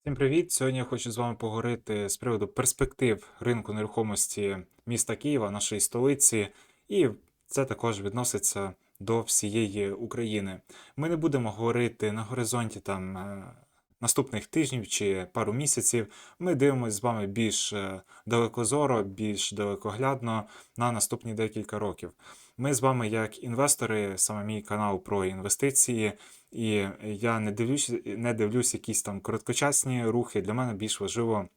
Всім привіт! Сьогодні я хочу з вами поговорити з приводу перспектив ринку нерухомості міста Києва, нашої столиці, і це також відноситься до всієї України. Ми не будемо говорити на горизонті там е, наступних тижнів чи пару місяців. Ми дивимося з вами більш е, далекозоро, більш далекоглядно на наступні декілька років. Ми з вами, як інвестори, саме мій канал про інвестиції, і я не дивлюсь, не дивлюсь якісь там короткочасні рухи. Для мене більш важливо,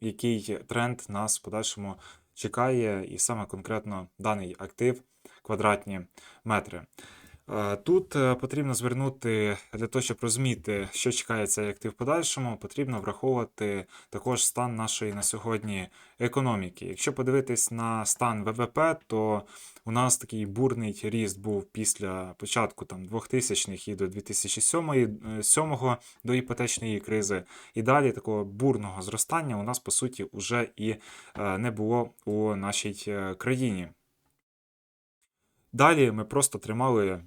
який тренд нас в подальшому чекає, і саме конкретно даний актив квадратні метри. Е, Тут е, потрібно звернути для того, щоб розуміти, що чекає цей актив в подальшому, потрібно враховувати також стан нашої на сьогодні економіки. Якщо подивитись на стан ВВП, то у нас такий бурний ріст був після початку там 2000-х і до 2007-го до іпотечної кризи. І далі такого бурного зростання у нас по суті вже і е, не було у нашій е, країні. Далі ми просто тримали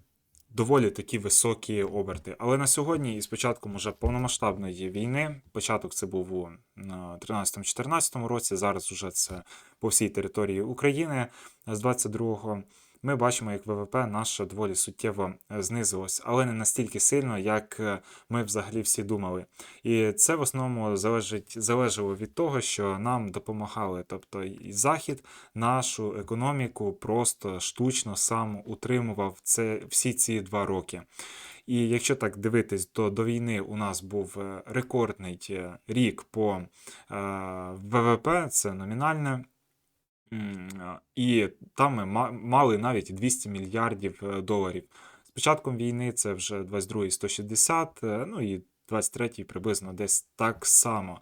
доволі такі високі оберти. Але на сьогодні, і спочатку вже повномасштабної війни, початок це був у 13-14 році, зараз уже це по всій території України з 22-го. Ми бачимо, як ВВП наше доволі суттєво е, знизилось, але не настільки сильно, як е, ми взагалі всі думали. І це в основному залежить залежало від того, що нам допомагали. Тобто і Захід нашу економіку просто штучно сам утримував це всі ці два роки. І якщо так дивитись, то до війни у нас був е, рекордний рік по ВВП, це номінальне. І там ми ма- мали навіть 200 мільярдів е, доларів. З початком війни це вже 22-й 160, е, ну і 23-й приблизно десь так само.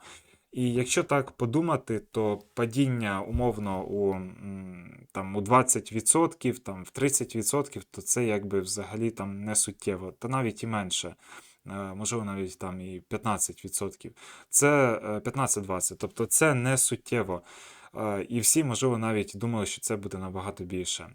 І якщо так подумати, то падіння умовно у, там, у 20%, там, в 30%, то це якби взагалі там не суттєво, та навіть і менше. Е, Можливо, навіть там і 15%. Це е, 15-20%, тобто це не суттєво. Е, І всі, можливо, навіть думали, що це буде набагато більше.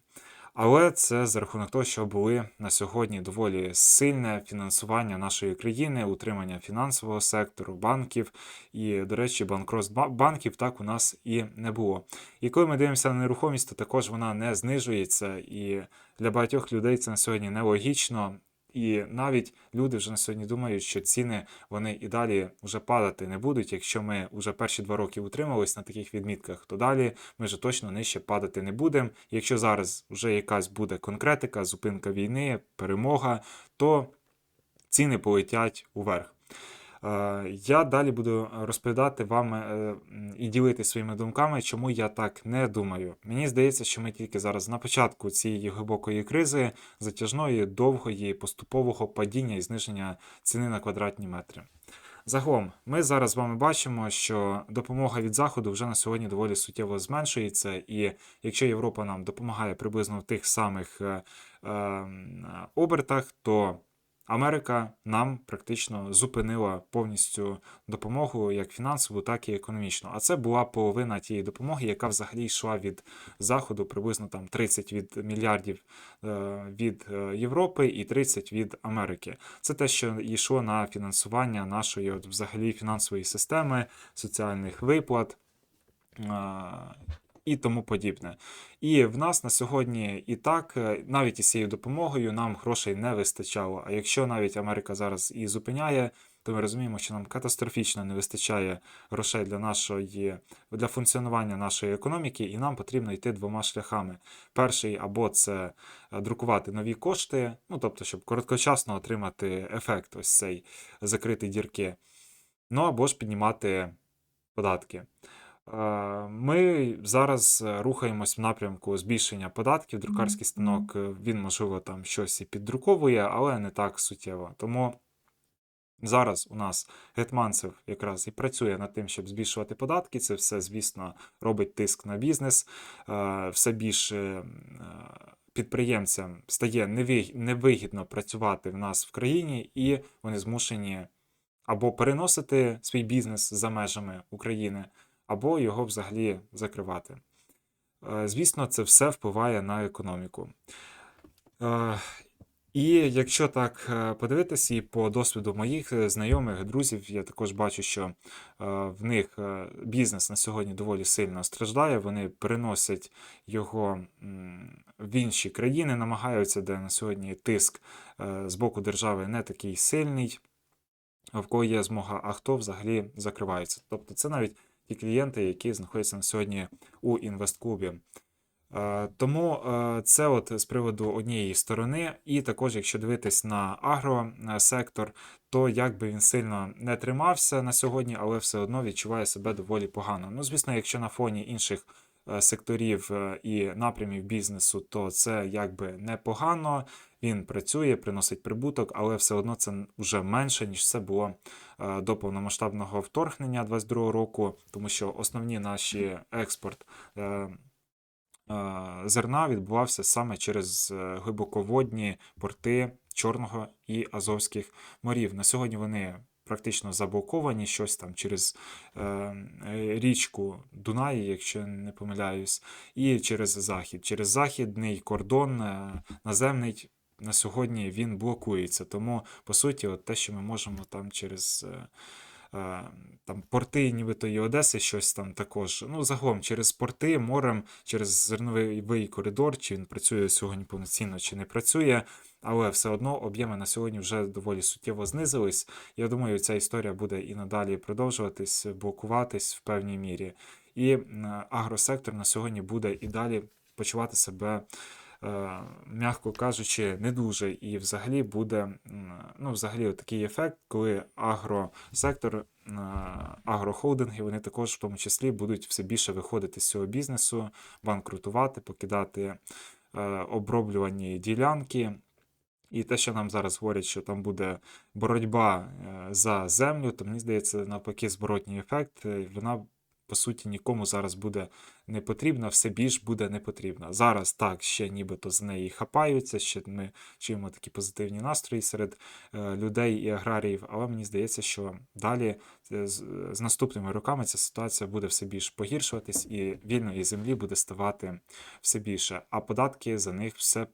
Але це за рахунок того, що були на сьогодні доволі сильне фінансування нашої країни, утримання фінансового сектору, банків. І, до речі, банкрот банків так у нас і не було. І коли ми дивимося на нерухомість, то також вона не знижується. І для багатьох людей це на сьогодні нелогічно. І навіть люди вже на сьогодні думають, що ціни вони і далі вже падати не будуть. Якщо ми вже перші два роки утримались на таких відмітках, то далі ми вже точно нижче падати не будемо. Якщо зараз вже якась буде конкретика, зупинка війни, перемога, то ціни полетять уверх. Е, Я далі буду розповідати вам е, і ділитися своїми думками, чому я так не думаю. Мені здається, що ми тільки зараз на початку цієї глибокої кризи, затяжної, довгої, поступового падіння і зниження ціни на квадратні метри. Загалом, ми зараз з вами бачимо, що допомога від Заходу вже на сьогодні доволі суттєво зменшується, і якщо Європа нам допомагає приблизно в тих самих е, е, обертах, то Америка нам практично зупинила повністю допомогу як фінансову, так і економічну. А це була половина тієї допомоги, яка взагалі йшла від Заходу, приблизно там 30 від мільярдів е, від е, Європи і 30 від Америки. Це те, що йшло на фінансування нашої от, взагалі фінансової системи, соціальних виплат. І тому подібне. І в нас на сьогодні і так, е, навіть із цією допомогою, нам грошей не вистачало. А якщо навіть Америка зараз і зупиняє, то ми розуміємо, що нам катастрофічно не вистачає грошей для нашої для функціонування нашої економіки, і нам потрібно йти двома шляхами. Перший або це е, друкувати нові кошти, ну тобто, щоб короткочасно отримати ефект, ось цей закрити дірки. Ну або ж піднімати податки. Е, Ми зараз е, рухаємось в напрямку збільшення податків. Друкарський станок е, він, можливо, там щось і піддруковує, але не так суттєво. Тому зараз у нас Гетманцев якраз і працює над тим, щоб збільшувати податки. Це все, звісно, робить тиск на бізнес. Все більше підприємцям стає невигідно працювати в нас в країні, і вони змушені або переносити свій бізнес за межами України, або його взагалі закривати. Е, Звісно, це все впливає на економіку. Е, І якщо так е, подивитись, і по досвіду моїх знайомих, друзів, я також бачу, що в них бізнес на сьогодні доволі сильно страждає. Вони переносять його в інші країни, намагаються, де на сьогодні тиск з боку держави не такий сильний, в кого є змога, а хто взагалі закривається. Тобто це навіть ті клієнти, які знаходяться на сьогодні у інвестклубі. Е, Тому е, це от з приводу однієї сторони, і також, якщо дивитись на агросектор, то як би він сильно не тримався на сьогодні, але все одно відчуває себе доволі погано. Ну, звісно, якщо на фоні інших е, секторів е, і напрямів бізнесу, то це якби непогано. Він працює, приносить прибуток, але все одно це вже менше, ніж це було е, до повномасштабного вторгнення 22 року, тому що основні наші експорт. е, е, зерна відбувався саме через е, глибоководні порти Чорного і Азовських морів. На сьогодні вони практично заблоковані, щось там через е, е, річку Дунаї, якщо не помиляюсь, і через захід. Через західний кордон е, наземний. На сьогодні він блокується, тому по суті, от те, що ми можемо там через е, там порти, нібито і Одеси, щось там також. Ну, загалом через порти, морем, через зерновий коридор, чи він працює сьогодні повноцінно, чи не працює. Але все одно об'єми на сьогодні вже доволі суттєво знизились. Я думаю, ця історія буде і надалі продовжуватись, блокуватись в певній мірі. І агросектор на сьогодні буде і далі почувати себе е, м'яко кажучи, не дуже. І взагалі буде ну, взагалі такий ефект, коли агросектор, е, агрохолдинги, вони також в тому числі будуть все більше виходити з цього бізнесу, банкрутувати, покидати е, оброблювані ділянки. І те, що нам зараз говорять, що там буде боротьба е, за землю, то мені здається, навпаки, зворотній ефект. е, Вона по суті нікому зараз буде не потрібна, все більш буде не потрібна. Зараз так ще нібито з неї хапаються, ще ми чуємо такі позитивні настрої серед е, людей і аграріїв, але мені здається, що далі з, з наступними роками ця ситуація буде все більш погіршуватись, і вільної землі буде ставати все більше, а податки за них все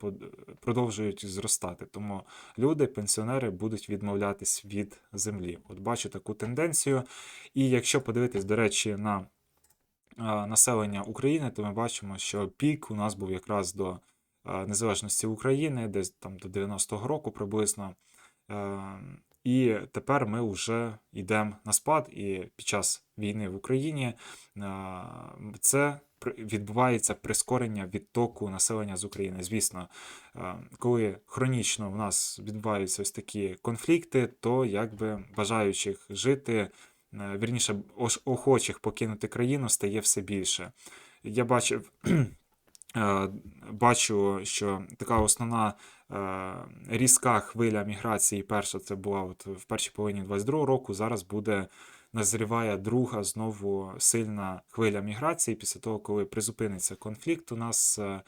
продовжують зростати. Тому люди, пенсіонери будуть відмовлятись від землі. От бачу таку тенденцію. І якщо подивитись, до речі, на населення України, то ми бачимо, що пік у нас був якраз до незалежності України, десь там до 90-го року приблизно. І тепер ми вже йдемо на спад, і під час війни в Україні це відбувається прискорення відтоку населення з України. Звісно, коли хронічно в нас відбуваються ось такі конфлікти, то якби бажаючих жити, е, вірніше, охочих покинути країну стає все більше. Я бачив. е, Бачу, що така основна різка хвиля міграції. Перша це була от в першій половині 22 року. Зараз буде назріває друга знову сильна хвиля міграції після того, коли призупиниться конфлікт у нас е,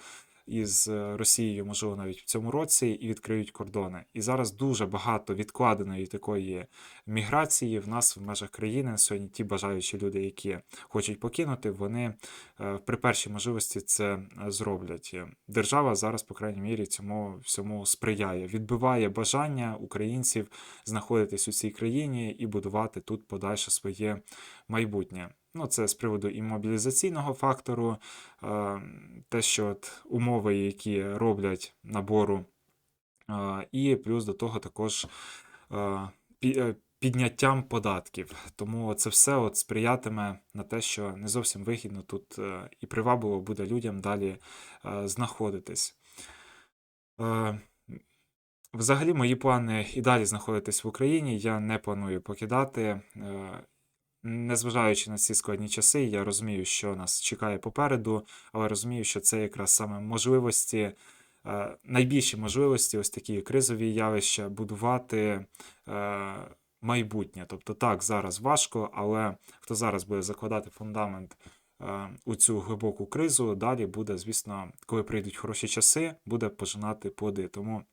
із е, Росією, можливо, навіть в цьому році, і відкриють кордони. І зараз дуже багато відкладеної такої міграції в нас в межах країни. Сьогодні ті бажаючі люди, які хочуть покинути, вони е, при першій можливості це е, зроблять. Держава зараз, по крайній мірі, цьому всьому сприяє, відбиває бажання українців знаходитись у цій країні і будувати тут подальше своє майбутнє. Ну, це з приводу і мобілізаційного фактору, е, те, що от умови, які роблять набору, е, і плюс до того також е, пі- підняттям податків. Тому це все от сприятиме на те, що не зовсім вигідно тут і привабливо буде людям далі знаходитись. Взагалі, мої плани і далі знаходитись в Україні. Я не планую покидати. Незважаючи на ці складні часи, я розумію, що нас чекає попереду, але розумію, що це якраз саме можливості, е, найбільші можливості, ось такі кризові явища, будувати е, майбутнє. Тобто, так, зараз важко, але хто зараз буде закладати фундамент е, у цю глибоку кризу, далі буде, звісно, коли прийдуть хороші часи, буде пожинати плоди. Тому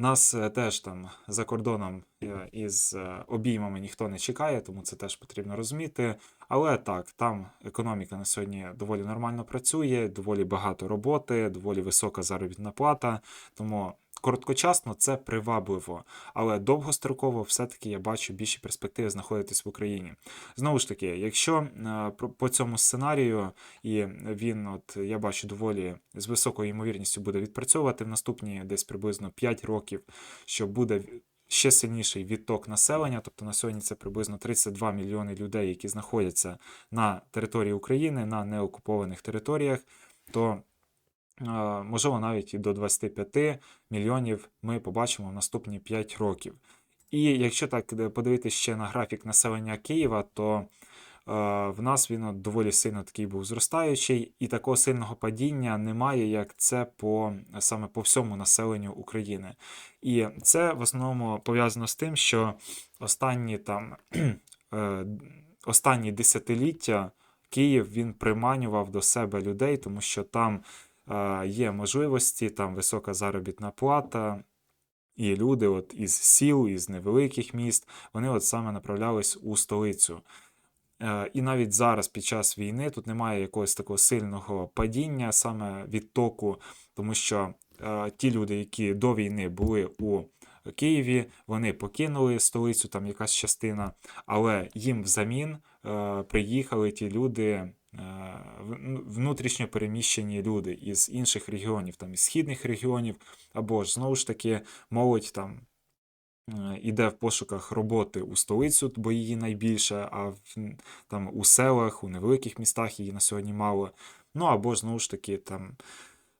Нас е, теж там за кордоном е, із е, обіймами ніхто не чекає, тому це теж потрібно розуміти. Але так, там економіка на сьогодні доволі нормально працює, доволі багато роботи, доволі висока заробітна плата. Тому короткочасно це привабливо, але довгостроково все-таки я бачу більші перспективи знаходитись в Україні. Знову ж таки, якщо е, по цьому сценарію, і він, от я бачу, доволі з високою ймовірністю буде відпрацьовувати в наступні десь приблизно 5 років, що буде ще сильніший відток населення. Тобто на сьогодні це приблизно 32 мільйони людей, які знаходяться на території України, на неокупованих територіях, то можливо навіть і до 25 мільйонів ми побачимо в наступні 5 років. І якщо так е, подивитися ще на графік населення Києва, то е, в нас він доволі сильно такий був зростаючий, і такого сильного падіння немає, як це по саме по всьому населенню України. І це в основному пов'язано з тим, що останні там е, останні десятиліття Київ він приманював до себе людей, тому що там є можливості, там висока заробітна плата. І люди от із сіл, із невеликих міст, вони от саме направлялись у столицю. Е, І навіть зараз, під час війни, тут немає якогось такого сильного падіння, саме відтоку, тому що е, ті люди, які до війни були у Києві, вони покинули столицю, там якась частина, але їм взамін е, приїхали ті люди, внутрішньо переміщені люди із інших регіонів, там із східних регіонів, або ж знову ж таки молодь там е, іде в пошуках роботи у столицю, бо її найбільше, а в, там у селах, у невеликих містах її на сьогодні мало. Ну або ж знову ж таки там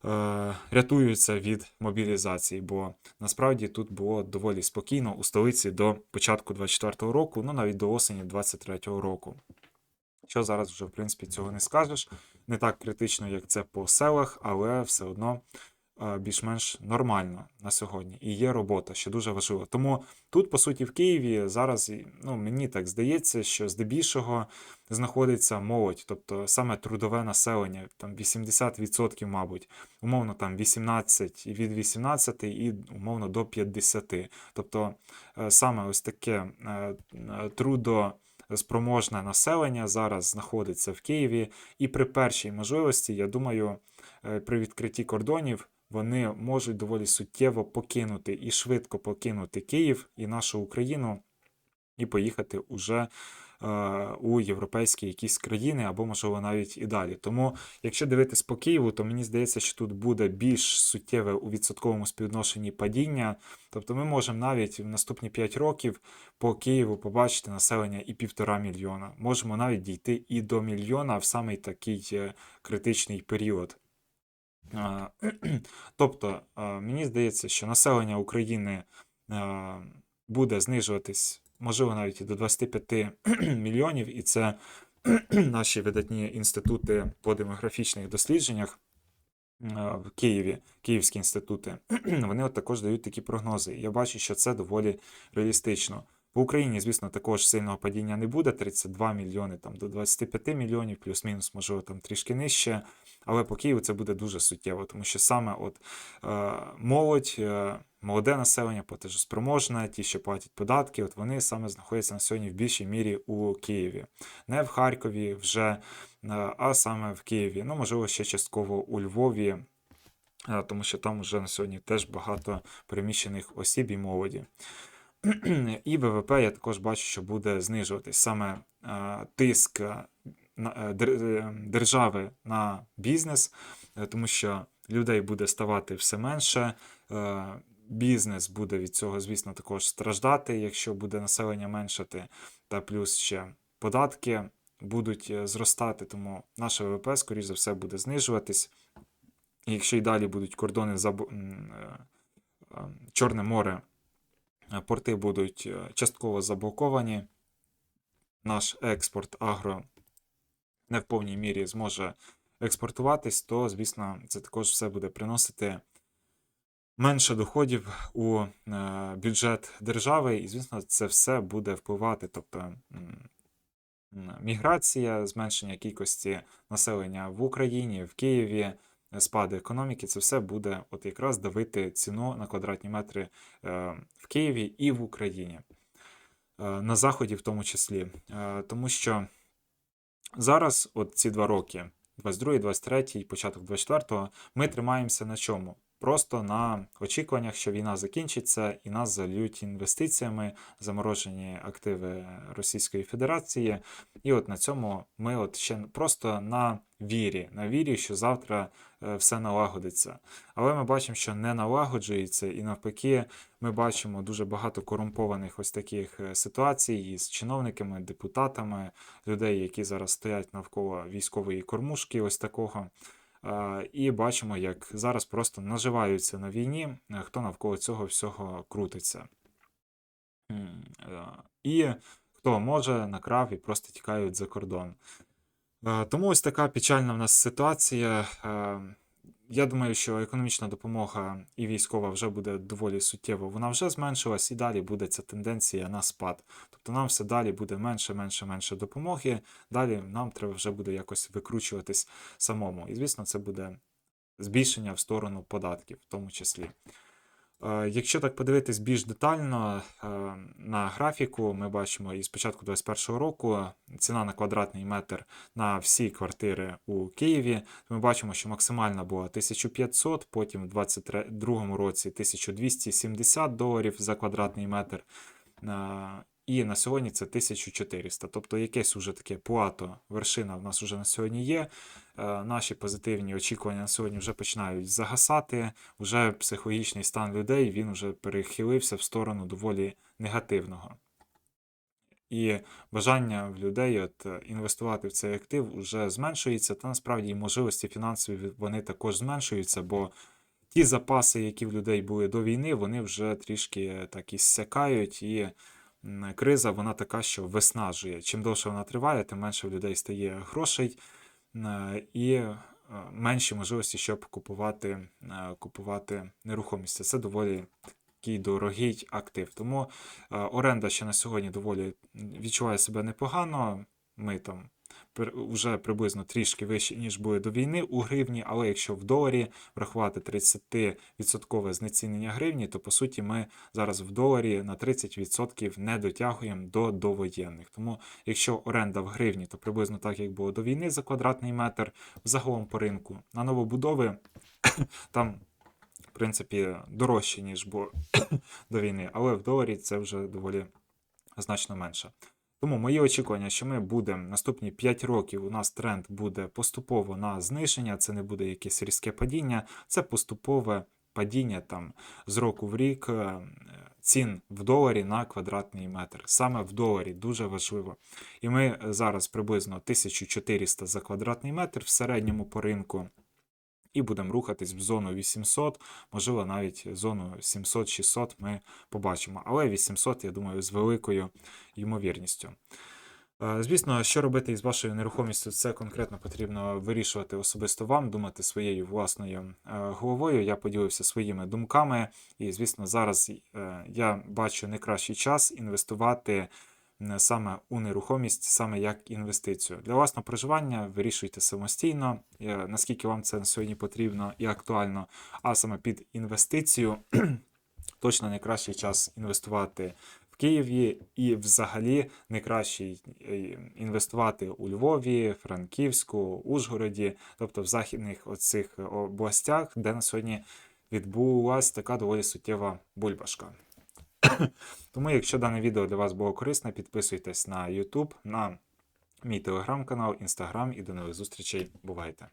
е, рятуються від мобілізації, бо насправді тут було доволі спокійно у столиці до початку 24-го року, ну навіть до осені 23-го року. Що зараз вже, в принципі, цього не скажеш. Не так критично, як це по селах, але все одно більш-менш нормально на сьогодні. І є робота, що дуже важливо. Тому тут, по суті, в Києві зараз, ну, мені так здається, що здебільшого знаходиться молодь, тобто саме трудове населення, там 80%, мабуть, умовно там 18 від 18 і умовно до 50. Тобто е, саме ось таке е, е, трудо спроможне населення зараз знаходиться в Києві, і при першій можливості, я думаю, е, при відкритті кордонів вони можуть доволі суттєво покинути і швидко покинути Київ і нашу Україну, і поїхати уже у європейські якісь країни, або, можливо, навіть і далі. Тому, якщо дивитись по Києву, то мені здається, що тут буде більш суттєве у відсотковому співвідношенні падіння. Тобто ми можемо навіть в наступні 5 років по Києву побачити населення і півтора мільйона. Можемо навіть дійти і до мільйона в самий такий е, критичний період. Тобто, мені здається, що населення України буде знижуватись, можливо, навіть і до 25 мільйонів, і це наші видатні інститути по демографічних дослідженнях в Києві, Київські інститути, вони от також дають такі прогнози. Я бачу, що це доволі реалістично. По Україні, звісно, також сильного падіння не буде. 32 мільйони там до 25 мільйонів, плюс-мінус, можливо, там трішки нижче. Але по Києву це буде дуже суттєво, тому що саме от е, молодь, е, молоде населення, платежоспроможне, ті, що платять податки, от вони саме знаходяться на сьогодні в більшій мірі у Києві, не в Харкові вже, е, а саме в Києві. Ну, можливо, ще частково у Львові. е, Тому що там вже на сьогодні теж багато переміщених осіб і молоді. І ВВП я також бачу, що буде знижуватись саме е, тиск держави на бізнес, тому що людей буде ставати все менше. Бізнес буде від цього, звісно, також страждати, якщо буде населення меншати, та плюс ще податки будуть е, зростати, тому наше ВВП, скоріш за все, буде знижуватись. Якщо й далі будуть кордони м, е, е, Чорне море е, порти будуть частково заблоковані. Наш експорт агро не в повній мірі зможе експортуватись, то, звісно, це також все буде приносити менше доходів у е, бюджет держави, і, звісно, це все буде впливати. Тобто міграція, зменшення кількості населення в Україні, в Києві, спади економіки, це все буде от якраз давити ціну на квадратні метри е, в Києві і в Україні, е, на Заході в тому числі. Тому що зараз, от ці два роки, 22, 23, початок 24, ми тримаємося на чому? Просто на очікуваннях, що війна закінчиться, і нас зальють інвестиціями, заморожені активи Російської Федерації. І от на цьому ми от ще просто на вірі, на вірі, що завтра е, все налагодиться. Але ми бачимо, що не налагоджується, і навпаки, ми бачимо дуже багато корумпованих ось таких е, ситуацій із чиновниками, депутатами, людей, які зараз стоять навколо військової кормушки, ось такого. Е, І бачимо, як зараз просто наживаються на війні, е, хто навколо цього всього крутиться. Е, І хто може, накрав і просто тікають за кордон. Тому ось така печальна в нас ситуація. Я думаю, що економічна допомога і військова вже буде доволі суттєво. Вона вже зменшилась, і далі буде ця тенденція на спад. Тобто нам все далі буде менше, менше, менше допомоги. Далі нам треба вже буде якось викручуватись самому. І звісно, це буде збільшення в сторону податків, в тому числі. Е, Якщо так подивитись більш детально е, на графіку, ми бачимо і з початку 2021 року ціна на квадратний метр на всі квартири у Києві. Ми бачимо, що максимальна була 1500, потім в 2022 році 1270 доларів за квадратний метр. Е, І на сьогодні це 1400. Тобто якесь уже таке плато, вершина в нас вже на сьогодні є. Е, Наші позитивні очікування на сьогодні вже починають загасати. Уже психологічний стан людей він вже перехилився в сторону доволі негативного. І бажання в людей от, е, інвестувати в цей актив вже зменшується, та насправді і можливості фінансові вони також зменшуються, бо ті запаси, які в людей були до війни, вони вже трішки так і зсякають, і криза вона така, що виснажує. Чим довше вона триває, тим менше в людей стає грошей е, і е, менші можливості, щоб купувати, е, купувати нерухомість. Це доволі такий дорогий актив. Тому оренда ще на сьогодні доволі відчуває себе непогано. Ми там вже приблизно трішки вище, ніж були до війни у гривні, але якщо в доларі врахувати 30% знецінення гривні, то по суті ми зараз в доларі на 30% не дотягуємо до довоєнних. Тому якщо оренда в гривні, то приблизно так, як було до війни за квадратний метр, загалом по ринку на новобудови там. В принципі, дорожче, ніж було до війни, але в доларі це вже доволі значно менше. Тому мої очікування, що ми будемо наступні 5 років, у нас тренд буде поступово на зниження, це не буде якесь різке падіння, це поступове падіння там з року в рік е, цін в доларі на квадратний метр. Саме в доларі дуже важливо. І ми зараз приблизно 1400 за квадратний метр в середньому по ринку. І будемо рухатись в зону 800, можливо, навіть зону 700-600 ми побачимо. Але 800, я думаю, з великою ймовірністю. Е, Звісно, що робити із вашою нерухомістю, це конкретно потрібно вирішувати особисто вам, думати своєю власною е, головою. Я поділився своїми думками, і, звісно, зараз е, я бачу не кращий час інвестувати саме у нерухомість, саме як інвестицію. Для власного проживання вирішуйте самостійно, е, наскільки вам це на сьогодні потрібно і актуально, а саме під інвестицію точно найкращий час інвестувати в Києві і взагалі найкращий е, інвестувати у Львові, Франківську, Ужгороді, тобто в західних оцих областях, де на сьогодні відбулася така доволі суттєва бульбашка. Тому, якщо дане відео для вас було корисне, підписуйтесь на YouTube, на мій телеграм-канал, інстаграм і до нових зустрічей. Бувайте!